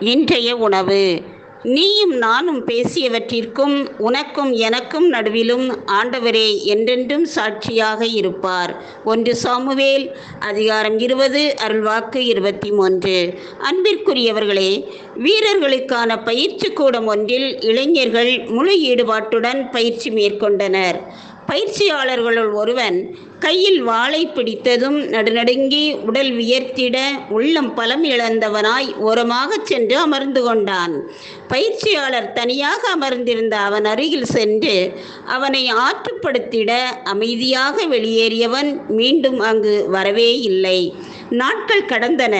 இன்றைய உணவு. நீயும் நானும் பேசியவற்றிற்கும் உனக்கும் எனக்கும் நடுவிலும் ஆண்டவரே என்றென்றும் சாட்சியாக இருப்பார். ஒன்று சாமுவேல் அதிகாரம் இருபது அருள்வாக்கு இருபத்தி மூன்று அன்பிற்குரியவர்களே வீரர்களுக்கான பயிற்சி கூடம் ஒன்றில் இளைஞர்கள் முழு ஈடுபாட்டுடன் பயிற்சி மேற்கொண்டனர். பயிற்சியாளர்களுள் ஒருவன் கையில் வாளை பிடித்ததும் நடுநடுங்கி உடல் வியர்த்திட உள்ளம் பலம் இழந்தவனாய் ஓரமாகச் சென்று அமர்ந்து கொண்டான். பயிற்சியாளர் தனியாக அமர்ந்திருந்த அவன் அருகில் சென்று அவனை ஆற்றுப்படுத்திட அமைதியாக வெளியேறியவன் மீண்டும் அங்கு வரவே இல்லை. நாட்கள் கடந்தன.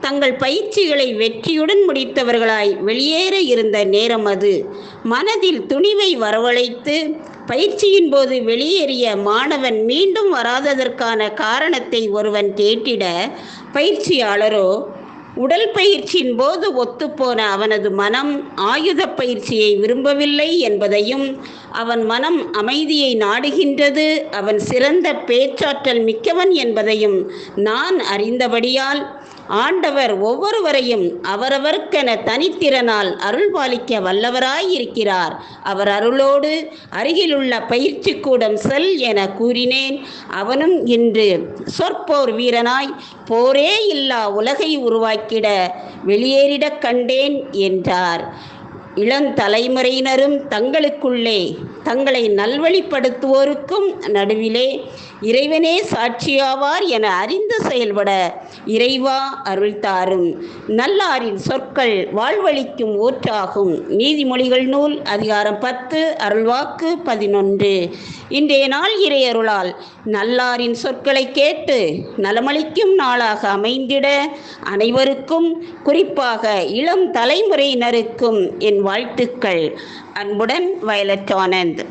தங்கள் பயிற்சிகளை வெற்றியுடன் முடித்தவர்களாய் வெளியேற இருந்த நேரம் அது. மனதில் துணிவை வரவழைத்து பயிற்சியின் போது வெளியேறிய மாணவன் மீண்டும் வராததற்கான காரணத்தை ஒருவன் கேட்டிட பயிற்சியாளரோ உடல் பயிற்சியின் போது ஒத்துப்போன அவனது மனம் ஆயுத பயிற்சியை விரும்பவில்லை என்பதையும் அவன் மனம் அமைதியை நாடுகின்றது அவன் சிறந்த பேச்சாற்றல் மிக்கவன் என்பதையும் நான் அறிந்தபடியால் ஆண்டவர் ஒவ்வொருவரையும் அவரவர்க்கென தனித்திறனால் அருள்பாலிக்க வல்லவராய் இருக்கிறார் அவர் அருளோடு அருகிலுள்ள பயிற்சி கூடம் செல் என கூறினேன். அவனும் இன்று சொற்போர் வீரனாய் போரே இல்லா உலகை உருவாக்கிட வெளியேறிடக் கண்டேன் என்றார். இளந்தலைமுறையினரும் தங்களுக்குள்ளே தங்களை நல்வழிப்படுத்துவோருக்கும் நடுவிலே இறைவனே சாட்சியாவார் என அறிந்து செயல்பட இறைவா அருள் தாரும். நல்லாரின் சொற்கள் வாழ்வழிக்கும் ஊற்றாகும். நீதிமொழிகள் நூல் அதிகாரம் பத்து அருள்வாக்கு பதினொன்று. இன்றைய நாள் இறையருளால் நல்லாரின் சொற்களை கேட்டு நலமளிக்கும் நாளாக அமைந்திட அனைவருக்கும் குறிப்பாக இளம் தலைமுறையினருக்கும் என் வாழ்த்துக்கள். அன்புடன் வயலட் ஆனந்த்.